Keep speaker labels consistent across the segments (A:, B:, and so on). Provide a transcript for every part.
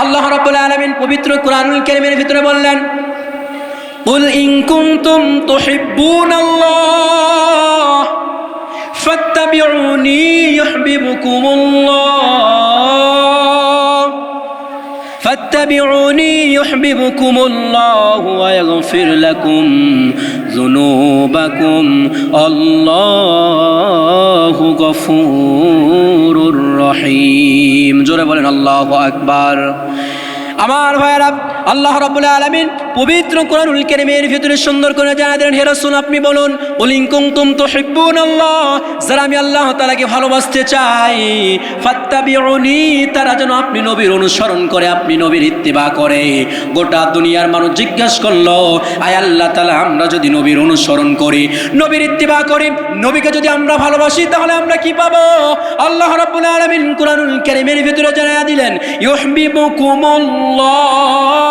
A: আল্লাহ রাব্বুল আলামিন পবিত্র কোরআনুল কারীমের ভিতরে বললেন قل إن كنتم تحبون الله فاتبعوني يحببكم الله فاتبعوني يحببكم الله ويغفر لكم ذنوبكم الله غفور رحيم জোরে বলেন আল্লাহু আকবার আমার ভাইয়েরা আল্লাহ রাব্বুল আলামিন পবিত্র কোরআনুল কারীমের ভিতরে সুন্দর করে জানা দিলেন, হে রাসূল, আপনি বলুন কুলিন কুনতুম তুহিব্বুনাল্লাহ যারা আমি আল্লাহ তালাকে ভালোবাসতে চাই, ফাত্তাবিউনি তারা যেন আপনি নবীর অনুসরণ করে, আপনি নবীর ইত্তিবা করে। গোটা দুনিয়ার মানুষ জিজ্ঞাসা করল, আয় আল্লাহ তালা আমরা যদি নবীর অনুসরণ করি, নবীর ইত্তিবা করি, নবীকে যদি আমরা ভালোবাসি, তাহলে আমরা কি পাবো? আল্লাহ রাব্বুল আলামিন কোরআনুল কারীমের ভিতরে জানা দিলেন, ইউহিব্বুকুমুল্লাহ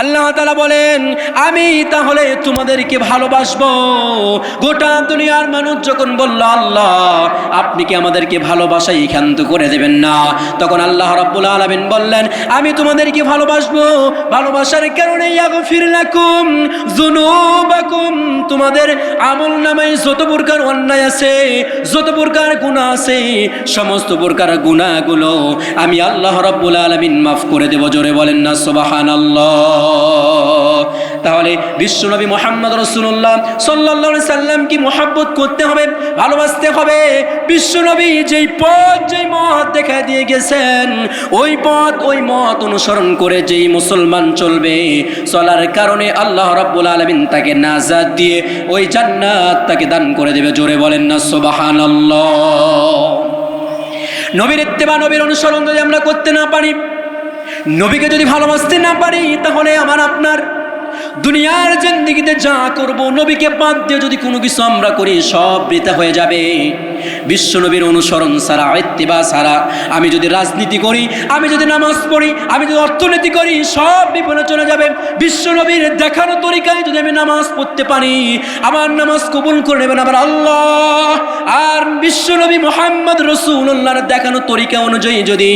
A: আল্লাহ তালা বলেন, আমি তাহলে তোমাদেরকে ভালোবাসবো। গোটা দুনিয়ার মানুষ যখন বলল, আল্লাহ, আপনি কি আমাদেরকে ভালোবাসাই ক্ষান্ত করে দেবেন না? তখন আল্লাহ রাব্বুল আলামিন বললেন, আমি তোমাদেরকে ভালোবাসবো। ভালোবাসার কারণে ইয়াগফির লাকুম যুনুবাকুম। তোমাদের আমল নামায় যত প্রকার অন্যায় আছে, যত প্রকার গুণা আছে, সমস্ত প্রকার গুনাহগুলো আমি আল্লাহ রাব্বুল আলামিন মাফ করে দেব। জোরে বলেন না, সুবহানাল্লাহ। তাহলে বিশ্বনবী মোহাম্মদ রসুল্লাহ সাল্লাহ সাল্লাম কি মোহাব্বত করতে হবে, ভালোবাসতে হবে? বিশ্বনবী যেই পথ, যেই মত দেখা দিয়ে গেছেন, ওই পথ, ওই মত অনুসরণ করে যেই মুসলমান চলবে, চলার কারণে আল্লাহ রাব্বুল আলমিন তাকে নাজাদ দিয়ে ওই জান্নাত তাকে দান করে দেবে। জোরে বলেন না সোবাহান নবীর ইত্তেবা, নবীর অনুসরণ যদি আমরা করতে না পারি নবীকে যদি ভালোবাসতে না পারি তাহলে আমার আপনার দুনিয়ার জিন্দিগিতে যা করব, নবীকে বাদ দিয়ে যদি কোনো কিছু আমরা করি, সব বৃথা হয়ে যাবে। বিশ্ব নবীর অনুসরণ ছাড়া, ইত্তিবা ছাড়া, আমি যদি রাজনীতি করি, আমি যদি নামাজ পড়ি, আমি যদি অর্থনীতি করি, সব বিপদে চলে যাবে। বিশ্ব নবীর দেখানো তরিকায় যদি আমি নামাজ পড়তে পারি, আমার নামাজ কবুল করে নেবেন আমার আল্লাহ। আর বিশ্ব নবী মোহাম্মদ রসুল্লাহর দেখানো তরিকা অনুযায়ী যদি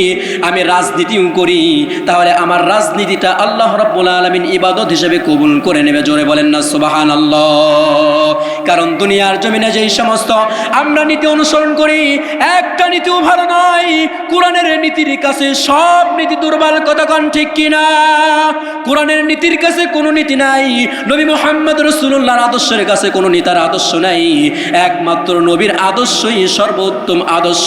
A: আমি রাজনীতিও করি, তাহলে আমার রাজনীতিটা আল্লাহ রাব্বুল আলামিন ইবাদত হিসেবে কবুল করে নেবে জোরে বলেন না সুবাহান কারণ দুনিয়ার জমিনে যেই সমস্ত আমরা নীতি অনুসরণ করি, একটা নীতিও ভালো নয়। কোরআনের নীতির কাছে সব নীতি দুর্বল কতক্ষণ ঠিক কিনা? কোরআনের নীতির কাছে কোনো নীতি নাই। নবী মোহাম্মদ রসুল্লাহর আদর্শের কাছে কোনো নেতার আদর্শ নাই। একমাত্র নবীর আদর্শই সর্বোত্তম আদর্শ।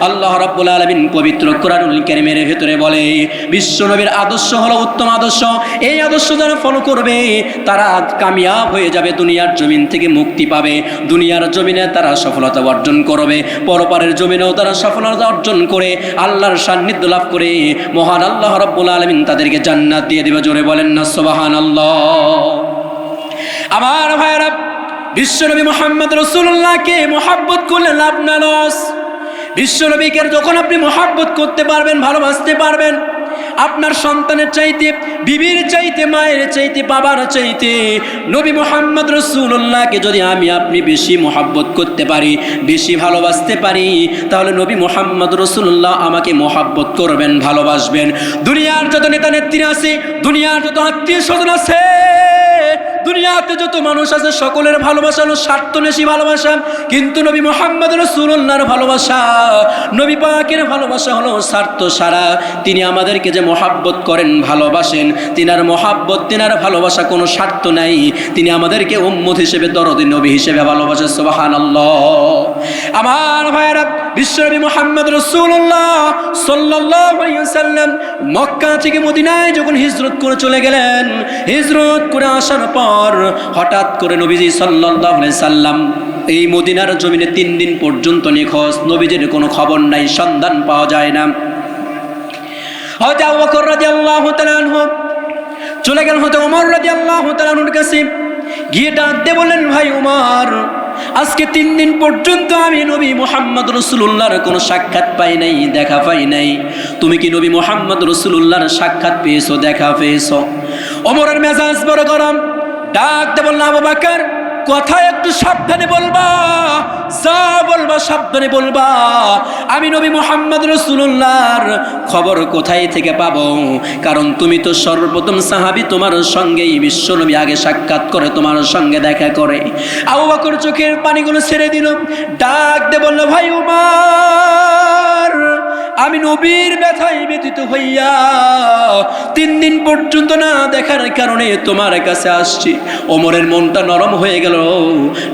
A: আল্লাহ রাব্বুল আলামিন পবিত্র কোরআনুল কারীমের ভেতরে বলে, বিশ্ব নবীর আদর্শ হলো উত্তম আদর্শ। এই আদর্শ যারা ফলো করবে, তারা কামিয়াব হয়ে যাবে দুনিয়ার জমিন থেকে মুক্তি পাবে। দুনিয়ার জমিনে তারা সফলতা অর্জন করবে, পরপারের জমিনেও তারা সফলতা অর্জন করে, আল্লাহর সান্নিধ্য লাভ করে। মহান আল্লাহ রাব্বুল আলামিন তাদেরকে জান্নাত দিয়ে দেবে, জোরে বলেন না, সুবহানাল্লাহ। আমার ভাইরা বিশ্বনবী মোহাম্মদ রসুল্লাহকে মোহাব্বত করলে লাভ না, লস। বিশ্বনবীকে যখন আপনি মোহাব্বত করতে পারবেন, ভালোবাসতে পারবেন আপনার সন্তানের চাইতে, বিবির চাইতে, মায়ের চাইতে, বাবার চাইতে নবী মোহাম্মদ রসুল্লাহকে যদি আমি, আপনি বেশি মোহাব্বত করতে পারি, বেশি ভালোবাসতে পারি, তাহলে নবী মোহাম্মদ রসুল্লাহ আমাকে মোহাব্বত করবেন, ভালোবাসবেন। দুনিয়ার যত নেতা নেত্রী আছে, দুনিয়ার যত আত্মীয় স্বজন আছে দুনিয়াতে যত মানুষ আছে, সকলের ভালোবাসা হলো স্বার্থনেশী ভালোবাসা। কিন্তু নবী মোহাম্মদ রসুল্লাহর ভালোবাসা, নবী পাকের ভালোবাসা হলো স্বার্থ সারা। তিনি আমাদেরকে যে মহাব্বত করেন, ভালোবাসেন, তিনার মহাব্বত, তিনার ভালোবাসা কোনো স্বার্থ নাই। তিনি আমাদেরকে উম্মত হিসেবে, দরদি নবী হিসেবে ভালোবাসে সোবাহান আমার ভাইয়েরা বিশ্বনবী মোহাম্মদ রসুল্লাহ সাল্লাম মক্কা থেকে মদিনায় যখন হিজরত করে চলে গেলেন, হিজরত করে আসার পর হঠাৎ করে নবীজি সাল্লাহ সাল্লাম এই মদিনার জমিনে তিন দিন পর্যন্ত নিখোঁজ। নবীজির কোনো খবর নাই, সন্ধান পাওয়া যায় না। চলে গেল হয়তো ওমর রাদিয়াল্লাহু আল্লাহ গিয়ে ডাক দিয়ে বললেন, ভাই ওমর আজকে তিন দিন পর্যন্ত আমি নবী মোহাম্মদ রসুল্লাহর কোনো সাক্ষাৎ পাই নাই, দেখা পাই নাই। তুমি কি নবী মোহাম্মদ রসুল্লাহর সাক্ষাৎ পেয়েছ, দেখা পেয়েছ? অমরের মেজাজ বড় গরম। ডাক দিয়ে বললাম আবু বাকর কথা একটু সাবধানে বলবা, যা বলবা সাবধানে বলবা। আমি নবী মোহাম্মদ রসুল্লাহর খবর কোথায় থেকে পাবো? কারণ তুমি তো সর্বপ্রথম সাহাবি, তোমার সঙ্গেই বিশ্বনবী আগে সাক্ষাৎ করে, তোমার সঙ্গে দেখা করে। আবু বাকর চোখের পানিগুলো ছেড়ে দিল। ডাক দে বলল, ভাই উমার আমি নবীর ব্যথায় ব্যতীত হইয়া তিন দিন পর্যন্ত না দেখার কারণে তোমার কাছে আসছি। ওমরের মনটা নরম হয়ে গেল।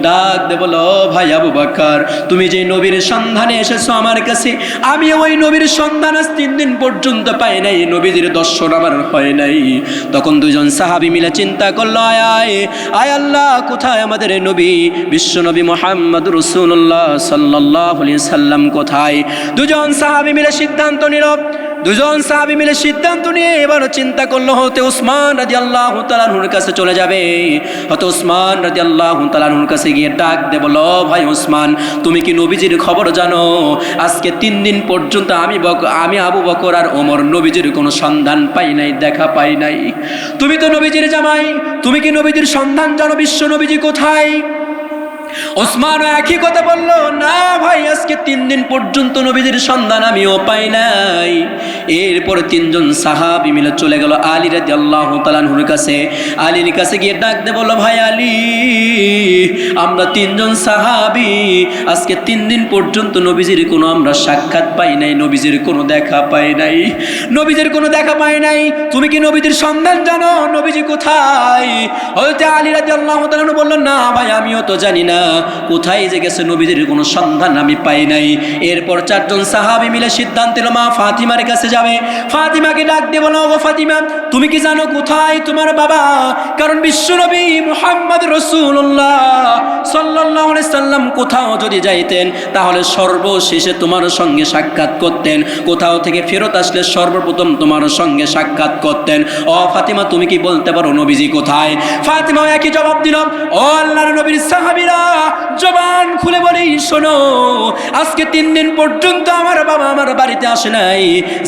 A: ডাক দে বলো, ভাই আবু বাক্কার তুমি যে নবীর সন্ধানে এসেছ আমার কাছে, আমি ওই নবীর সন্ধান আজ তিন দিন পর্যন্ত পাই নাই, নবীজির দর্শন আমার হয় নাই। তখন দুজন সাহাবি মিলে চিন্তা করল, আয় আয় আয় আল্লাহ, কোথায় আমাদের নবী? বিশ্ব নবী মোহাম্মদ রসুল্লাহ সাল্লাহ সাল্লাম কোথায়? দুজন সাহাবি মিলে সিদ্ধান্ত নিল। দুজন সাহাবি মিলে সিদ্ধান্ত নিয়ে এবার চিন্তা করল, হতে উসমান রাজি আল্লাহ তালাহুর কাছে চলে যাবে। হতে উসমান রাজি আল্লাহ তালাহুর কাছে গিয়ে ডাক দে, বলো ভাই উসমান, তুমি কি নবীজির খবর জানো? আজকে তিন দিন পর্যন্ত আমি বক, আমি আবু বকর আর ওমর নবীজির কোনো সন্ধান পাই নাই, দেখা পাই নাই। তুমি তো নবীজির জামাই, তুমি কি নবীজির সন্ধান জানো? বিশ্ব নবীজি কোথায়? ওসমানও একই কথা বলল, না ভাই, আজকে তিন দিন পর্যন্ত নবীদের সন্ধান আমিও পাই নাই। এরপরে তিনজন সাহাবি মিলে চলে গেল আলী রাজি আল্লাহ তালানহুর কাছে। আলীর কাছে গিয়ে ডাক দে বলল, ভাই আলী, আমরা তিনজন সাহাবি, আজকে তিন দিন পর্যন্ত নবীজির কোনো আমরা সাক্ষাৎ পাই নাই, নবীজির কোনো দেখা পাই নাই। নবীজির কোনো দেখা পাই নাই। তুমি কি নবীজির সন্ধান জানো? নবীজি কোথায়? হয়তো আলী রাজি আল্লাহ তালানহু বলল, না ভাই, আমিও তো জানি না। কোথায় যে গেছে নবীদের কোনো সন্ধান আমি পাই নাই। এরপর চারজন সাহাবি মিলে সিদ্ধান্ত নিল, মা ফাতিমার কাছে যাবে। ফাতিমাকে ডাক দিয়ে বলো গো ফাতিমা, তুমি কি জানো কোথায় তোমার বাবা? কারণ বিশ্বনবী মুহাম্মদ রসুল্লাহ সাল্লাহ সাল্লাম কোথাও যদি যাইতেন, তাহলে সর্বশেষে তোমার সঙ্গে সাক্ষাৎ করতেন। কোথাও থেকে ফেরত আসলে সর্বপ্রথম তোমার সঙ্গে সাক্ষাৎ করতেন। ও ফাতিমা, তুমি কি বলতে পারো নবীজি কোথায়? ফাতিমা একই জবাব দিল, ও আল্লাহর নবীর সাহাবীরা জবান খুলে বলি, শোনো, আজকে তিন দিন পর্যন্ত আমার বাবা আমার বাড়িতে আসে নাই।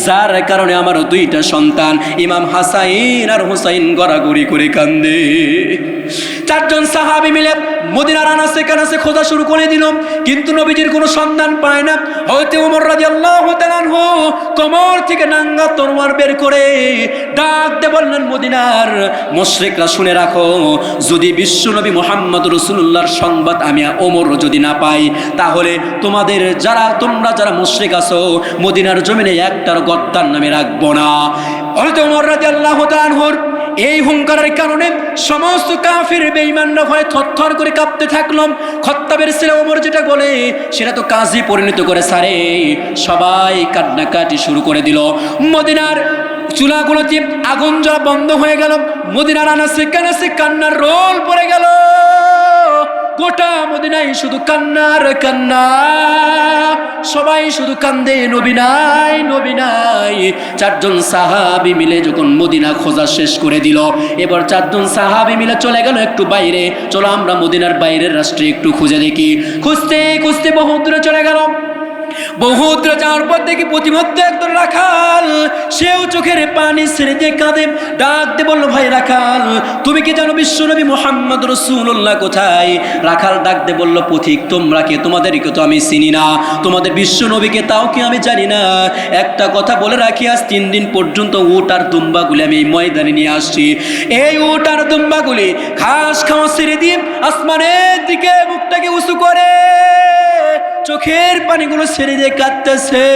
A: যার কারণে আমার দুইটা সন্তান, ইমাম হাসাইন আর হুসাইন গড়াগড়ি করে কান্দে। চারজন সাহাবি মিলে মদিনার আনাসে কানাসে খোঁজা শুরু করে দিল। কিন্তু নবীজির কোনো সন্ধান পায় না। হয়তো উমর রাজি আল্লাহ হো কমর থেকে নাঙ্গা তরোয়ার বের করে ডাক দে বললেন, মদিনার মুশরিকরা শুনে রাখো, যদি বিশ্বনবী মোহাম্মদ রসুল্লাহর সংবাদ আমি ওমর যদি না পাই, তাহলে তোমাদের যারা, তোমরা যারা মুশরিক আছো, মদিনার জমিনে একটার গদ্দার নামে রাখব না। হয়তো ওমর রাজি আল্লাহ তাআলার এই হুঙ্কারের কারণে সমস্ত কাফির বেঈমানরা ভয় থরথর করে কাঁপতে থাকলাম। খত্তাবের ছেলে ওমর যেটা বলে, সেটা তো কাজে পরিণত করে সারে। সবাই কান্নাকাটি শুরু করে দিল। মদিনার চুলাগুলোতে আগুন জ্বলা বন্ধ হয়ে গেল। মদিনার আনাসে কানাসে কান্নার রোল পড়ে গেল। গোটা মদিনাই শুধু কান্নার কান্না। সবাই শুধু কান্দে, নবী নাই নবী নাই। চারজন সাহাবি মিলে যখন মদিনা খোঁজা শেষ করে দিল, এবার চারজন সাহাবি মিলে চলে গেল একটু বাইরে। চলো আমরা মদিনার বাইরের রাষ্ট্রে একটু খুঁজে দেখি। খুঁজতে খুঁজতে বহু দূরে চলে গেল। বহুত যাওয়ার পর দেখি প্রতিমধ্যে রাখাল। সেও চোখের পানি ছেড়ে দিয়ে কাঁদে। ডাক দিয়ে বলল, ভাই রাখাল, তুমি কি জানো মোহাম্মদ রসুল্লাহ কোথায়? রাখাল ডাক দিয়ে বলল, পথিক, তোমরা কে, তোমাদেরকে তো আমি চিনি না। তোমাদের তাও কি আমি জানি না? একটা কথা বলে রাখি, আজ তিন দিন পর্যন্ত উট আর দুম্বাগুলি আমি এই ময়দানে নিয়ে আসছি। এই উট আর দুম্বাগুলি ঘাস খাওয়া ছেড়ে দিয়ে আসমানের দিকে মুখটাকে উঁচু করে চোখের পানিগুলো ছেড়ে দিয়ে কাঁদতেছে।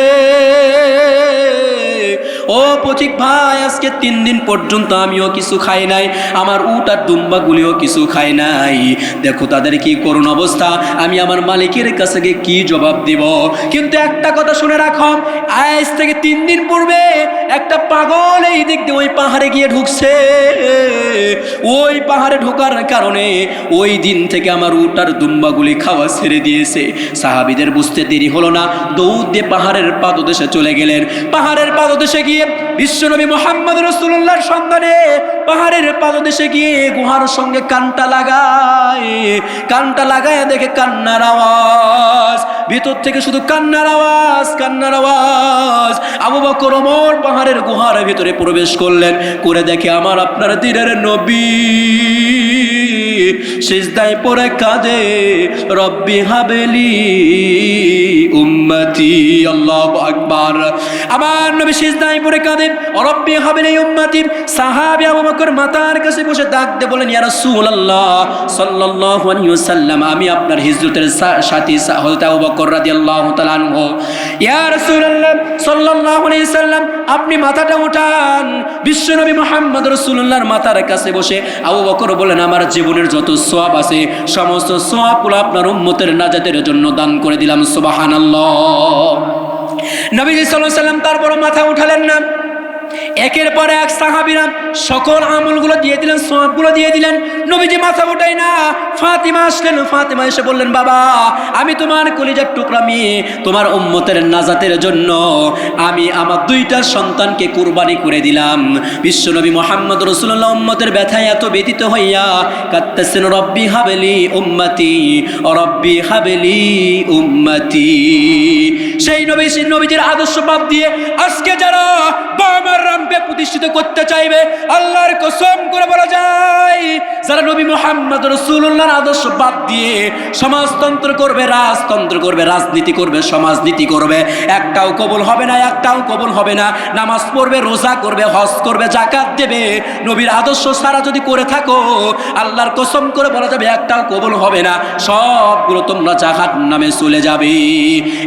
A: ও পথিক ভাই, আজকে তিন দিন পর্যন্ত আমিও কিছু খাই নাই। আমার উট আর দুম্বাগুলিও কিছু খাই নাই। দেখো তাদের কি করুণ অবস্থা। আমি আমার মালিকের কাছে গিয়ে কি জবাব দিব? কিন্তু একটা কথা শুনে রাখো, আজ থেকে তিন দিন পূর্বে একটা পাগল এই দিক দিয়ে ওই পাহাড়ে গিয়ে ঢুকছে। ওই পাহাড়ে ঢোকার কারণে ওই দিন থেকে আমার উটার দুম্বাগুলি খাওয়া ছেড়ে দিয়েছে। সাহাবিদের বুঝতে দেরি হলো না। দৌড় দিয়ে পাহাড়ের পাদদেশে চলে গেলেন। পাহাড়ের পাদদেশে গিয়ে বিশ্বনবী মোহাম্মদ রসুল্লাহর সন্ধানে পাহাড়ের পাদদেশে গিয়ে গুহার সঙ্গে কানটা লাগায় কানটা লাগায় দেখে কান্নার আওয়াজ। ভিতর থেকে শুধু কান্নার আওয়াজ কান্নার আওয়াজ। আবু বকর ওমর পাহাড়ের গুহার ভিতরে প্রবেশ করলেন, করে দেখে আমার আপনার দিনের নবী। সিজদায় পড়ে কাঁদে, রব্বি হাবেলি উম্মতি, আল্লাহু আকবার। আমার নবী সিজদায় পড়ে কাঁদে, রব্বি হাবেলি উম্মতি। সাহাবী আবু বকর মাতার কাছে বসে ডাক দে বলেন, ইয়া রাসূলুল্লাহ, সাল্লাল্লাহু আলাইহি ওয়াসাল্লাম, আমি আপনার হিজরতের সাথী হযরত আবু বকর রাদিয়াল্লাহু তাআলা আনহু, ইয়া রাসূলুল্লাহ, সাল্লাল্লাহু আলাইহি সাল্লাম, আপনি মাথাটা উঠান। বিশ্বনবী মুহাম্মদ রাসূলুল্লাহর মাথার কাছে বসে আবু বকর বলেন আমার জীবনের যত সওয়াব আছে, সমস্ত সওয়াবগুলো আপনার উম্মতের নাজাতের জন্য দান করে দিলাম, সুবহানাল্লাহ। নবীজি সাল্লাল্লাহু আলাইহি সাল্লাম তারপর মাথা উঠালেন না। একের পর এক সাহাবিরা সকল আমলগুলো দিয়ে দিলেন সবগুলো দিয়ে দিলেন। নবীজি মাথা ওঠাই না। ফাতিমা আসলেন, ফাতিমা এসে বললেন, বাবা, আমি তোমার কলিজার টুকরা মেয়ে, তোমার উম্মতের নাজাতের জন্য আমি আমার দুইটা সন্তানকে কুরবানি করে দিলাম। বিশ্বনবী মোহাম্মদ রসুল্লাহ উম্মতের ব্যথায় এত ব্যতীত হইয়া কাত্তাসেন রব্বি হাবেলি উম্মতি রব্বি হাবেলি উম্মতি। সেই নবী, সেই নবীজির আদর্শ বাদ দিয়ে আজকে যারা বাবার রামকে প্রতিষ্ঠিত করতে চাইবে, আল্লাহর কসম করে বলা যায়, যারা নবী মোহাম্মদ রসুল্লাহর আদর্শ বাদ দিয়ে সমাজতন্ত্র করবে, রাজতন্ত্র করবে, রাজনীতি করবে, সমাজনীতি করবে। একটাও কবুল হবে না, একটাও কবুল হবে না। নামাজ পড়বে, রোজা করবে, হজ করবে জাকাত দেবে। নবীর আদর্শ সারা যদি করে থাকো, আল্লাহর কসম করে বলা যাবে একটাও কবুল হবে না। সবগুলো তোমরা জাহান নামে চলে যাবে।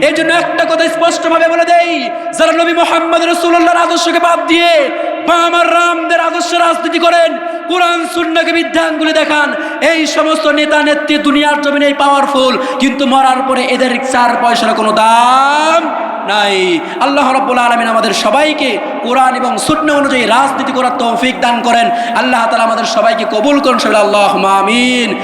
A: এই জন্য একটা কথা স্পষ্টভাবে বলে দেই, যারা নবী মোহাম্মদ রসুল্লাহর আদর্শকে বাদ দিয়ে আমার রামদের আদর্শ রাজনীতি করেন, কোরআন সুন্নাকে বিদ্যাঙ্গুলি দেখান। এই সমস্ত নেতা, নেত্রী দুনিয়ার জমিনে পাওয়ারফুল কিন্তু মরার পরে এদের চার পয়সার কোনো দাম নাই। আল্লাহ রব্বুল আলমিন আমাদের সবাইকে কোরআন এবং সুন্না অনুযায়ী রাজনীতি করার তৌফিক দান করেন। আল্লাহ তালা আমাদের সবাইকে কবুল করুন, সবাই আল্লাহ আমিন।